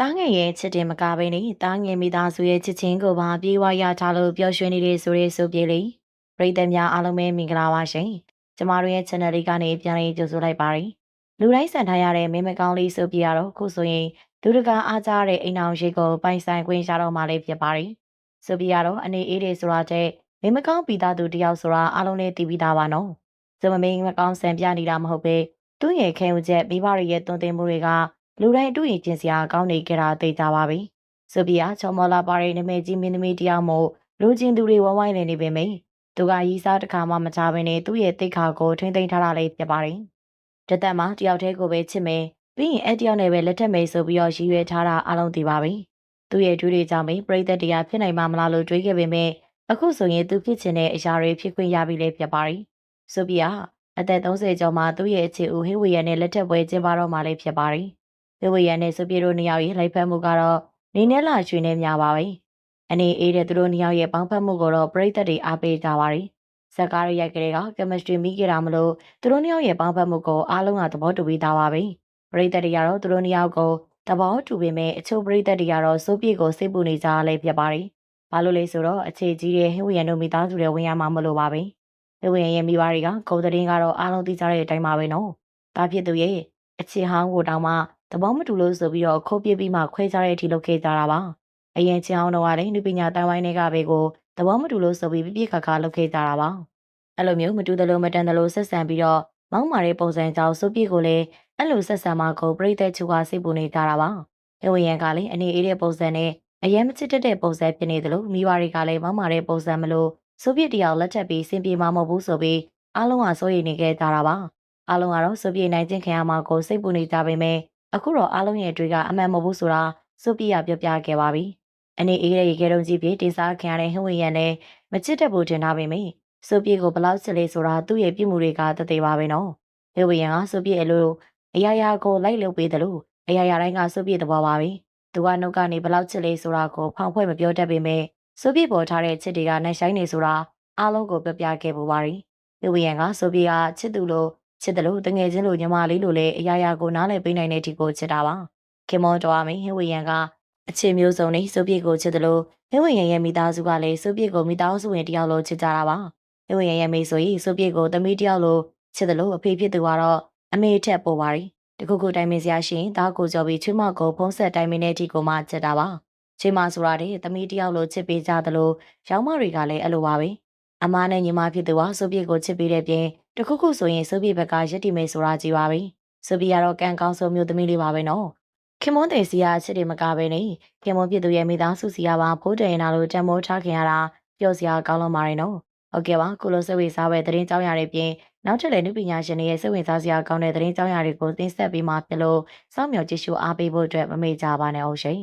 တားငယ်ရဲ့ချစ်တင်မကဘဲနဲ့တားငယ်မိသားစုရဲ့ချစ်ချင်းကိုပါပြေးဝရထားလို့ပျော်ရွှင်နေတဲ့ဆိုရဲဆိုပြေလေပရိသတ်များအားလုံးပဲမင်္ဂလာပါရှင်ကျမတို့ရဲ့ channel လေးကနေပြန်လည်ကြိုဆိုလိုက်ပါရစေလူတိုင်းစံထားရတဲ့မင်းမကောင်းလေးဆိုပြရတော့ခုဆိုရင်လူတကာအားကြတဲ့အိမ်အောင်ရှိကိုပိုင်ဆိုင်ခွင့်ရတော့မှလေးဖြစ်ပါတယ်ဆိုပြရတော့အနေအေးတွေဆိုတာတဲ့မင်းမကောင်းပြီးသားသူတယောက်ဆိုတာအားလုံးလည်းသိပြီးသားပါနော်ဇမမင်းမကောင်းစံပြနေတာမဟုတ်ပဲသူ့ရဲ့ခဲဦးချက်မိဘတွေရဲ့တွင်တင်မှုတွေက လူတိုင်းအတူရင်ကျင်စရာကောင်းနေကြတာသိကြပါပြီ။ဆိုပြီးအချောမောလာပါတဲ့နမဲကြီးမင်းသမီးတယောက်မို့လူချင်းသူတွေဝဝိုင်းနေနေပေမယ့်သူကရီးစားတစ်ခါမှမချဘဲနဲ့သူ့ရဲ့တိတ်ခါကိုထိမ့်သိမ်းထားတာလေးဖြစ်ပါတယ်။တသက်မှာတယောက်တည်းကိုပဲချစ်မယ်ပြီးရင်အဲ့တယောက်နဲ့ပဲလက်ထက်မယ်ဆိုပြီးတော့ရည်ရွယ်ထားတာအလုံးသိပါပြီ။သူ့ရဲ့ဒူးတွေကြောင့်ပဲပြိသက်တရားဖြစ်နိုင်မှာမလားလို့တွေးခဲ့ပေမယ့်အခုဆိုရင်သူဖြစ်ချင်တဲ့အရာတွေဖြစ်ခွင့်ရပြီလေဖြစ်ပါတယ်။ဆိုပြီးအသက်30ကျော်မှာသူ့ရဲ့အခြေဦးဟေးဝီယန်နဲ့လက်ထက်ပွဲကျင်းပတော့မှလည်းဖြစ်ပါတယ်။ ဝေဝရန်နဲ့ဆိုပြေတို့နှစ်ယောက်ရဲ့လိုက်ဖက်မှုကတော့နေနဲ့လာရွှေနဲ့များပါပဲ။အနေအေးတဲ့သူတို့နှစ်ယောက်ရဲ့ပေါင်းဖက်မှုကိုတော့ပြိသက်တွေအားပေးကြပါတယ်။ဇက်ကားရရိုက်ကလေးက chemistry မိကြတာမလို့သူတို့နှစ်ယောက်ရဲ့ပေါင်းဖက်မှုကိုအားလုံးကသဘောတူပြီးသားပါပဲ။ပြိသက်တွေကတော့သူတို့နှစ်ယောက်ကိုသဘောတူပေမဲ့အချို့ပြိသက်တွေကတော့စိုးပြေကိုစိတ်ပူနေကြလဲဖြစ်ပါတယ်။ဘာလို့လဲဆိုတော့အခြေကြီးတဲ့ဟင်းဝရန်တို့မိသားစုတွေဝင်ရမှာမလို့ပါပဲ။ဟင်းဝရန်ရဲ့မိဘတွေကဂုံသတင်းကတော့အားလုံးသိကြတဲ့အတိုင်းပါပဲနော်။ဒါဖြစ်သူရဲ့အခြေဟောင်းကိုတောင်မှ သဘောမတူလို့ဆိုပြီးတော့ခိုးပြပြီးမှခွဲကြတဲ့အထိလုပ်ခဲ့ကြတာပါအရင်ချောင်းတော့ကလည်းလူပညာတိုင်ဝိုင်းတွေကပဲကိုသဘောမတူလို့ဆိုပြီးပြပြခါခါလုပ်ခဲ့ကြတာပါအဲ့လိုမျိုးမတူသလိုမတန်သလိုဆက်ဆံပြီးတော့မောင်းမာတဲ့ပုံစံကြောင့်စုပ်ပြကိုလည်းအဲ့လိုဆက်ဆံမှကိုပြိသက်ချူကစိတ်ပူနေကြတာပါအဝရန်ကလည်းအနေအေးတဲ့ပုံစံနဲ့အရင်မချစ်တတ်တဲ့ပုံစံဖြစ်နေသလိုမိဘတွေကလည်းမောင်းမာတဲ့ပုံစံမလို့ဆိုဗီယက်တယောက်လက်ထပ်ပြီးစင်ပြေမှာမဟုတ်ဘူးဆိုပြီးအားလုံးကစိုးရိမ်နေခဲ့ကြတာပါအားလုံးကတော့ဆိုဗီယက်နိုင်ချင်းခံရမှာကိုစိတ်ပူနေကြပေမဲ့ အခုတော့အားလုံးရဲ့အတွေ့ကအမှန်မဟုတ်ဘူးဆိုတာစုပြရပြောပြခဲ့ပါပြီ။အနေအေးတဲ့ရေခဲတုံးကြီးပြေတင်စားခံရတဲ့ဟင်းဝေရန်နဲ့မချစ်တဲ့ဘူးတင်ထားပေမယ့်စုပြကိုဘလောက်ချစ်လဲဆိုတာသူ့ရဲ့ပြမှုတွေကတသေးပါပဲနော်။ဟင်းဝေရန်ကစုပြအလိုအရာရာကိုလိုက်လုပ်ပေးတယ်လို့အရာရာတိုင်းကစုပြသဘောပါပဲ။သူကနှုတ်ကနေဘလောက်ချစ်လဲဆိုတာကိုဖောင်ဖွဲ့မပြောတတ်ပေမယ့်စုပြပေါ်ထားတဲ့ချစ်တွေကနှိုင်းဆိုင်နေဆိုတာအားလုံးကိုပြောပြခဲ့ပူပါရီ။ဟင်းဝေရန်ကစုပြကချစ်သူလို့ ချစ်တယ်လို့တငယ်ချင်းလိုညီမလေးလိုလည်းအရာရာကိုနားလည်ပေးနိုင်တဲ့ဒီကိုချစ်တာပါခင်မောတော်အမေဟင်းဝေရန်ကအချစ်မျိုးစုံနဲ့စုပြည့်ကိုချစ်တယ်လို့ဟင်းဝေရန်ရဲ့မိသားစုကလည်းစုပြည့်ကိုမိသားစုဝင်တယောက်လိုချစ်ကြတာပါဟင်းဝေရန်ရဲ့မိဆိုရင်စုပြည့်ကိုသမီးတယောက်လိုချစ်တယ်လို့အဖေဖြစ်သူကတော့အမေထက်ပိုပါရီတခုခုတိုင်မင်းစရာရှိရင်ဒါကိုကြော်ပြီးချွေးမကိုဖုံးဆက်တိုင်မင်းတဲ့ဒီကိုမှချစ်တာပါချွေးမဆိုတာတဲ့သမီးတယောက်လိုချစ်ပေးကြတယ်လို့ရောင်းမတွေကလည်းအဲ့လိုပါပဲအမားနဲ့ညီမဖြစ်သူကဆိုပြည့်ကိုချစ်ပေးတဲ့ပြင် တခုခုဆိုရင်ဆိုပြည့်ဘက်ကရက်တိမေဆိုတာကြည်ပါပဲဆိုပြည့်ကတော့ကံကောင်းဆုံးမျိုးသမီးလေးပါပဲနော်ခင်မွန်းတဲ့စီကအချစ်တွေမကပဲနေခင်မွန်းဖြစ်သူရဲ့မိသားစုစီကပါဖိုးတယ်နာလို့တံမိုးထားခင်ရတာပျော်စရာကောင်းလို့ပါတယ်နော်ဟုတ်ကဲ့ပါကုလိုစိတ်ဝင်စားပဲသတင်းကြောင်းရာတွေပြင်နောက်ထပ်လည်းနုပညာရှင်တွေရဲ့စိတ်ဝင်စားစရာကောင်းတဲ့သတင်းကြောင်းရာတွေကိုတင်ဆက်ပေးမှာဖြစ်လို့စောင့်မျှော်ကြည့်ရှုအားပေးဖို့အတွက်မမေ့ကြပါနဲ့အောင်ရှင်